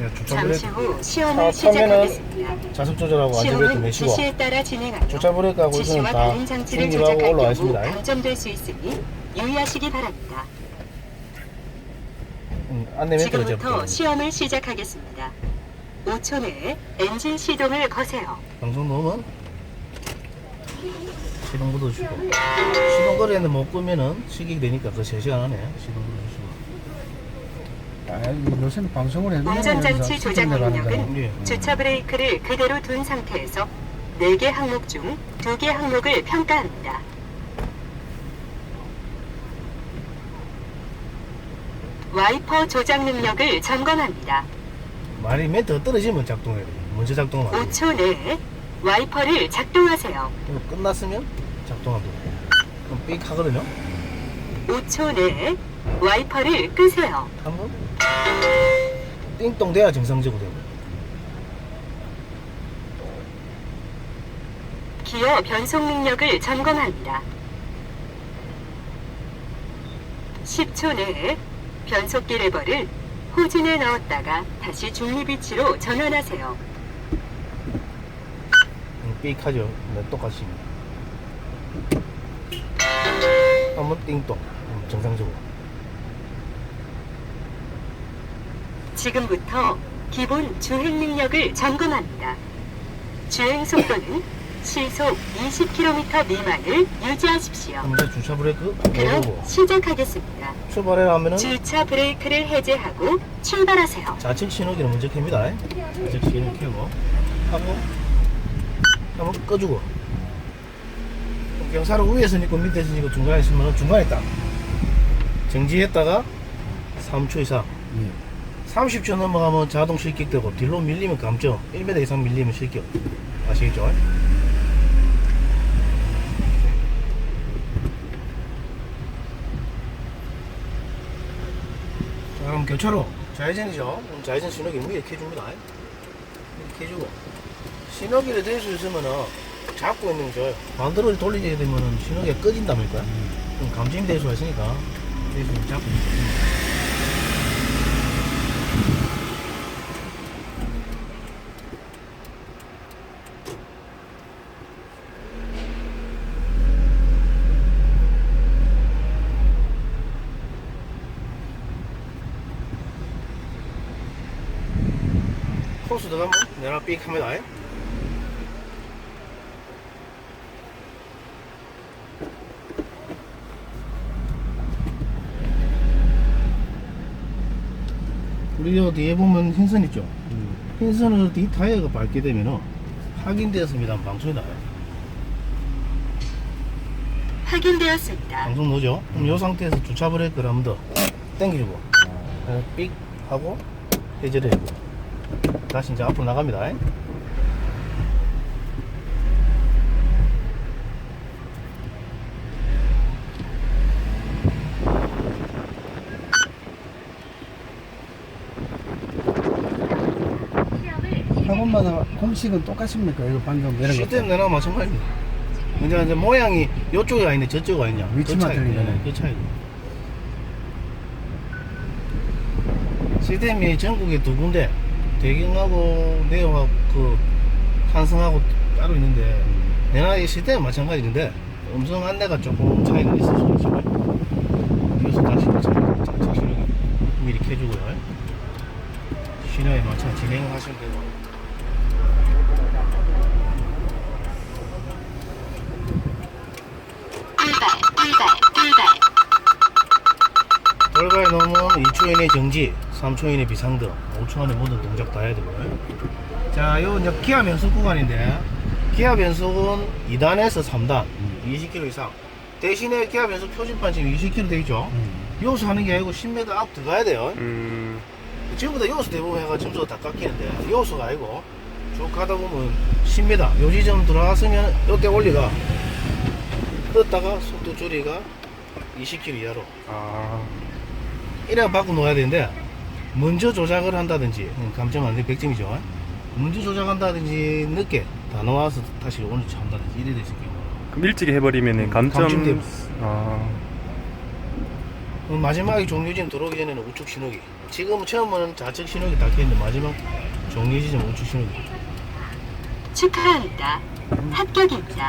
네, 주차 잠시 브레이크 후차 시험을 시작하겠습니다. 자석 조절하고 안전 벨트 시험은 매시고 지시에 따라 진행하여 주차 브레이크 하고 이거는 지시와 다 다른 장치를 승인하고 조작할 올라와 경우 있습니다. 감점될 수 있으니 유의하시기 바랍니다. 음, 안내 멘트를 지금부터 제가 시험을 시작하겠습니다. 5초 내에 엔진 시동을 거세요. 방송 넣으면 시동 걷어주시고 시동 거리에 못 끄면은 시기 되니까 그 3시간 안에 시동 요새는 방송을 해도 운전장치 조작 능력은 예. 주차 브레이크를 그대로 둔 상태에서 4개 항목 중 2개 항목을 평가합니다. 와이퍼 조작 능력을 점검합니다. 말이 멘트가 떨어지면 작동해야 돼요 먼저 작동하면 안 돼요 5초 내에 와이퍼를 작동하세요. 끝났으면 작동 안 되고 그럼 삑 하거든요 5초 내에 와이퍼를 끄세요. 한번 띵동 돼야 정상적으로 되고 기어 변속 능력을 점검합니다. 10초 내에 변속기 레버를 후진에 넣었다가 다시 중립 위치로 전환하세요. 음, 삑 하죠 네, 똑같이 한번 띵동 음, 정상적으로 지금부터 기본 주행 능력을 점검합니다. 주행 속도는 시속 20km 미만을 유지하십시오. 이제 주차 브레이크 그럼 내리고 시작하겠습니다. 출발해 하면은 주차 브레이크를 해제하고 출발하세요. 좌측 신호기를 먼저 켭니다 좌측 신호 켜고 하고 한번 꺼주고 경사로 위에서 있고 밑에서 있고 중간에 있으면 중간에 딱 정지했다가 3초 이상. 예. 30초 넘어가면 자동 실격되고 뒤로 밀리면 감점. 1m 이상 밀리면 실격. 아시겠죠? 자 그럼 교차로. 좌회전이죠. 그럼 좌회전 신호기 위에 켜줍니다. 이렇게 켜주고. 신호기를 댈 수 있으면은 잡고 있는 저 반대로 돌리게 되면은 신호기가 꺼진다니까 그럼 감점이 될 수가 있으니까. 그래서 잡고 있는 거죠. 코스 들어가면 내가 삑 합니다 우리 저 뒤에 보면 흰선 있죠? 음. 흰선을 뒤 타이어가 밟게 되면은 확인되었습니다. 방송이 나와요. 확인되었습니다. 방송 넣죠 그럼 이 상태에서 주차 브레이크를 한 번 더 당기고 그래서 삑 하고 해제를 해고. 다시 이제 앞으로 나갑니다 학원마다 공식은 똑같습니까? 이거 방금 시스템 거. 내나 마찬가지입니다. 근데 이제 모양이 이쪽이 아닌데 저쪽이 아니냐. 위치만 그 차이. 네, 그 차이. 시스템이 전국에 두 군데 대경하고 내용하고 그 한성하고 따로 있는데 내나 이 시스템은 마찬가지인데 음성 안내가 조금 차이는 있을 수 있지만 여기서 다시 자체 신호기 미리 켜주고요. 신호에 맞춰 진행하시면 되고. 돌발 넘으면 2초 이내 정지, 3초 이내 비상등, 5초 안에 모든 동작 다 해야 되고요. 자, 요 이제 기아 변속 구간인데, 기아 변속은 2단에서 3단, 20km 이상. 대신에 기아 변속 표지판 지금 20km 돼 있죠? 음. 여기서 하는 게 아니고 10m 앞 들어가야 돼요. 음. 지금부터 여기서 대부분 해가 점수가 다 깎이는데, 여기서가 아니고, 쭉 가다 보면 10m, 요 지점 들어갔으면 이때 올리가, 떴다가 속도 줄이가 20km 이하로. 아. 이래 바꿔 놓아야 되는데 먼저 조작을 한다든지 음, 감점 안돼 100점이죠 먼저 조작한다든지 늦게 다 나와서 다시 오늘 참다든지 이래 됐을 경우 그럼 일찍 해버리면 음, 감점. 감점돼. 아. 그럼 마지막에 종료진 들어오기 전에는 우측 신호기 지금 처음은 좌측 신호기 다 켜있는데 마지막 종료 지점 우측 신호기 축하합니다. 합격입니다.